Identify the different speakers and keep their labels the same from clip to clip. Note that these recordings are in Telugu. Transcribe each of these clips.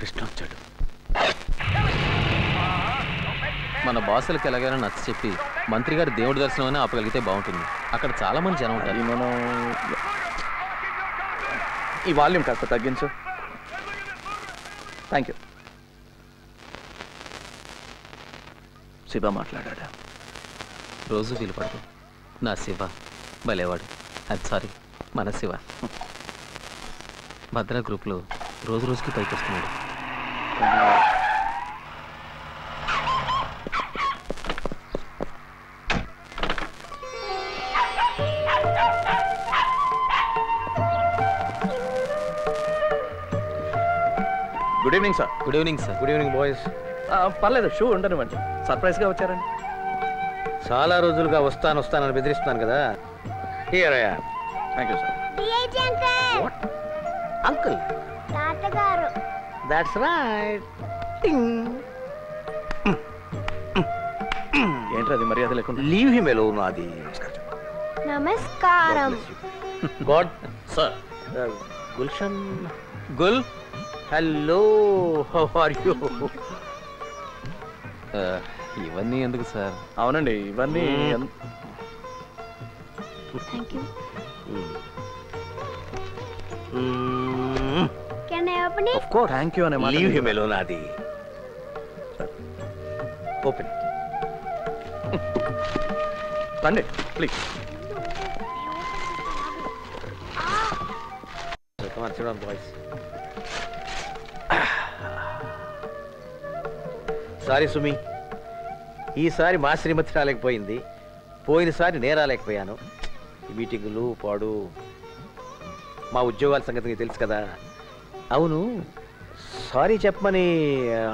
Speaker 1: కృష్ణ వచ్చాడు.
Speaker 2: మన బాసులకు ఎలాగైనా నచ్చ చెప్పి మంత్రి గారి దేవుడి దర్శనం అని ఆపగలిగితే బాగుంటుంది. అక్కడ చాలా మంది జనం ఉంటారు.
Speaker 1: మనం ఈ వాల్యూమ్ కాస్త తగ్గించు. థ్యాంక్ యూ శివ మాట్లాడా
Speaker 2: రోజు వీలు పడదు. నా శివ భలేవాడు. అది సారీ మన శివ. భద్ర గ్రూప్లో రోజు రోజుకి పైకి వస్తున్నాడు.
Speaker 1: Good evening sir
Speaker 2: good evening sir
Speaker 3: good evening boys
Speaker 1: పర్లేదు షూ ఉండనివ్వండి సర్ప్రైజ్గా వచ్చారండి.
Speaker 3: చాలా రోజులుగా వస్తాను వస్తానని బెదిరిస్తున్నాను కదా. హియర్ అయ్యా
Speaker 1: thank you sir
Speaker 4: uncle
Speaker 3: uncle
Speaker 4: తాతగారు.
Speaker 3: దాట్స్ రైట్
Speaker 1: ఏంటి అది మర్యాద లేకుండా?
Speaker 3: లీవ్ హిమ్ ఎలో నాది
Speaker 4: నమస్కారం.
Speaker 3: God
Speaker 2: sir
Speaker 3: Gulshan
Speaker 2: Gul
Speaker 3: hello how are you
Speaker 2: ఇవన్నీ ఎందుకు సార్
Speaker 1: అవునండి ఇవన్నీ
Speaker 3: Hmm.
Speaker 4: Thank you it
Speaker 3: of course
Speaker 1: thank you అనే మాట
Speaker 3: Come on, sit down, boys. Sorry Sumi ఈసారి మా శ్రీమతి రాలేకపోయింది. పోయినసారి నేను రాలేకపోయాను. ఈ మీటింగులు పాడు. మా ఉద్యోగాల సంగతి తెలుసు కదా. అవును సారీ చెప్పమని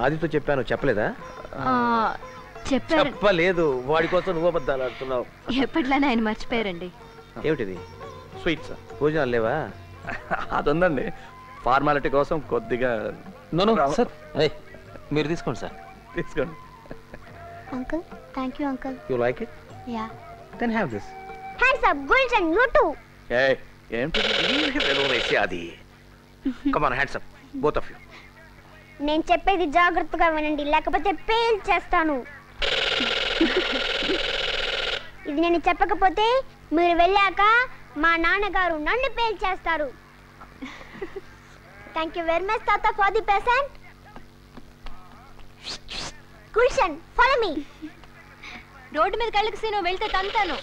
Speaker 3: ఆదితో చెప్పాను చెప్పలేదా
Speaker 5: చెప్పారు
Speaker 3: చెప్పలేదు వాడి కోసం నువ్వు అబద్ధాలు ఆడుతున్నావు
Speaker 5: ఎప్పట్లానే ఆయన మర్చిపోయారండి
Speaker 3: ఏమిటిది
Speaker 1: స్వీట్ సార్
Speaker 3: భోజనాలు లేవా
Speaker 1: అది ఉందండి ఫార్మాలిటీ కోసం కొద్దిగా
Speaker 2: నో నో
Speaker 1: రావ-
Speaker 2: సార్ ఏయ్, మీరు తీసుకోండి సార్
Speaker 1: తీసుకోండి
Speaker 4: uncle thank you uncle
Speaker 3: you like it
Speaker 4: yeah
Speaker 3: then have this
Speaker 4: hands up Gulshan you too
Speaker 1: ఏ ఏంటి
Speaker 3: అది come on hands up both of you
Speaker 4: నేను చెప్పేది జాగ్రత్తగా వినండి లేకపోతే పేల్ చేస్తాను. ఇది నేను చెప్పకపోతే మీరు వెళ్ళాక మా నాన్నగారు నన్ను పేల్ చేస్తారు. థ్యాంక్ యూ వెరీ మచ్ తాత for the present Gulshan follow me
Speaker 5: road మీద కళ్ళకి సీను వెళ్తే తంతాను.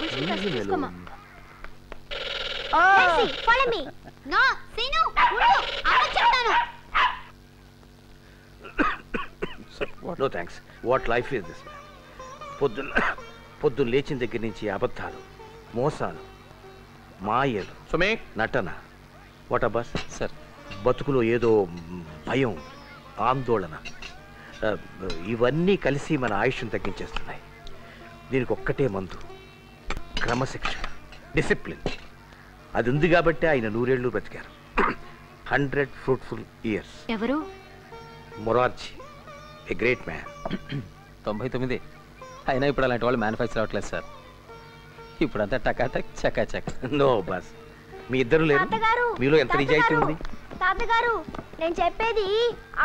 Speaker 5: గుల్షన్ తీసుకోమా
Speaker 4: ఫాలో మీ నో సీను ఉండు. అమ్మ చెప్తాను.
Speaker 3: No thanks what life is this పొద్దున్న పొద్దున్న లేచిన దగ్గర నుంచి అబద్ధాలు మోసాలు మాయలు
Speaker 1: సుమే.
Speaker 3: నటన. వాట్ అబ్బాస్
Speaker 2: సార్
Speaker 3: బతుకులో ఏదో భయం ఆందోళన. ఆ, ఇవన్నీ కలిసి మన ఆయుష్ను తగ్గించేస్తున్నాయి. దీనికి ఒక్కటే మందు. క్రమశిక్షణ. డిసిప్లిన్ అది ఉంది కాబట్టి ఆయన నూరేళ్ళు బ్రతికారు. Hundred fruitful years.
Speaker 5: ఎవరు?
Speaker 3: Morarji a great man.
Speaker 2: తొంభై తొమ్మిది. అయినా ఇప్పుడు అలాంటి వాళ్ళు మ్యానుఫ్యాక్చర్ అవ్వట్లేదు సార్. ఇప్పుడంతా టకాటక్ చకాచక్
Speaker 3: నో బస్. మీ ఇద్దరు లేరు. మీలో ఎంత నిజాయితీ ఉంది?
Speaker 4: తాతగారు నేను చెప్పేది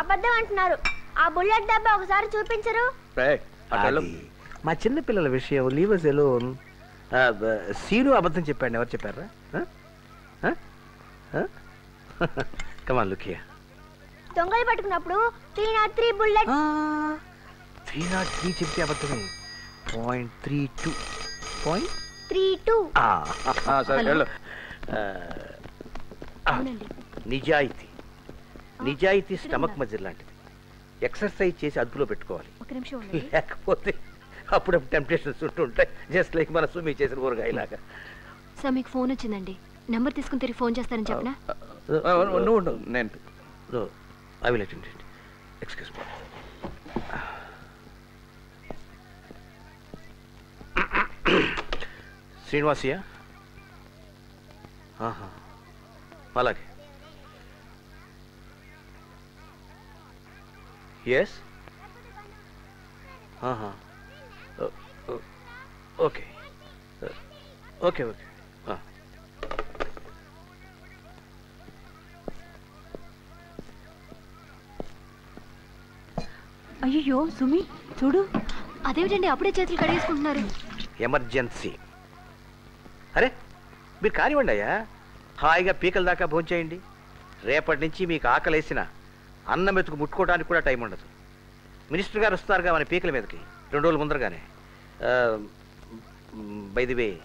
Speaker 4: అబద్ధం అంటున్నారు. ఆ బుల్లెట్ డబ్బా ఒకసారి చూపించరు.
Speaker 3: మా చిన్న పిల్లల విషయం లీవస్ ఎలోన్. సీను అబద్ధం చెప్పాడు ఎవరు చెప్పారా? కమాన్ లుకియా
Speaker 4: దొంగలు పట్టుకున్నప్పుడు three not three bullet
Speaker 3: three not three చెప్తే అబద్ధమే. Point three two point
Speaker 4: three two
Speaker 1: ఆ, సరే
Speaker 5: హలో.
Speaker 1: వెళ్ళు.
Speaker 5: అవునండి.
Speaker 3: నిజాయితీ. నిజాయితీ స్టమక్ మధ్య లాంటిది. ఎక్సర్సైజ్ చేసి అదుపులో పెట్టుకోవాలి.
Speaker 5: ఒక నిమిషం ఉండండి.
Speaker 3: లేకపోతే అప్పుడప్పుడు టెంప్టేషన్స్ ఉంటుంటాయి జస్ట్ లైక్ మన సుమి చేసిన ఊరగాయలాగా.
Speaker 5: సార్ మీకు ఫోన్ వచ్చిందండి. నెంబర్ తీసుకుని తిరిగి ఫోన్ చేస్తానని చెప్పనా?
Speaker 1: నువ్వు నేను
Speaker 3: I will attend excuse me Srinivasaiah ఆహా. అలాగే. Yes okay. Okay okay.
Speaker 5: అయ్యో సుమి చూడు. అదేమిటండి? అప్పుడే చేతులు కడిగేసుకుంటున్నారు.
Speaker 3: ఎమర్జెన్సీ. అరే మీరు కానివ్వండి అయ్యా. హాయిగా పీకల దాకా భోంచేయండి రేపటి నుంచి మీకు ఆకలేసిన అన్నం మెతుకు ముట్టుకోవడానికి కూడా టైం ఉండదు. మినిస్టర్ గారు వస్తారుగా మన పీకల మీదకి. రెండు రోజుల ముందరగానే. బైదివే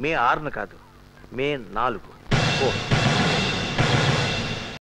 Speaker 3: మే ఆరున కాదు మే నాలుగు. ఓ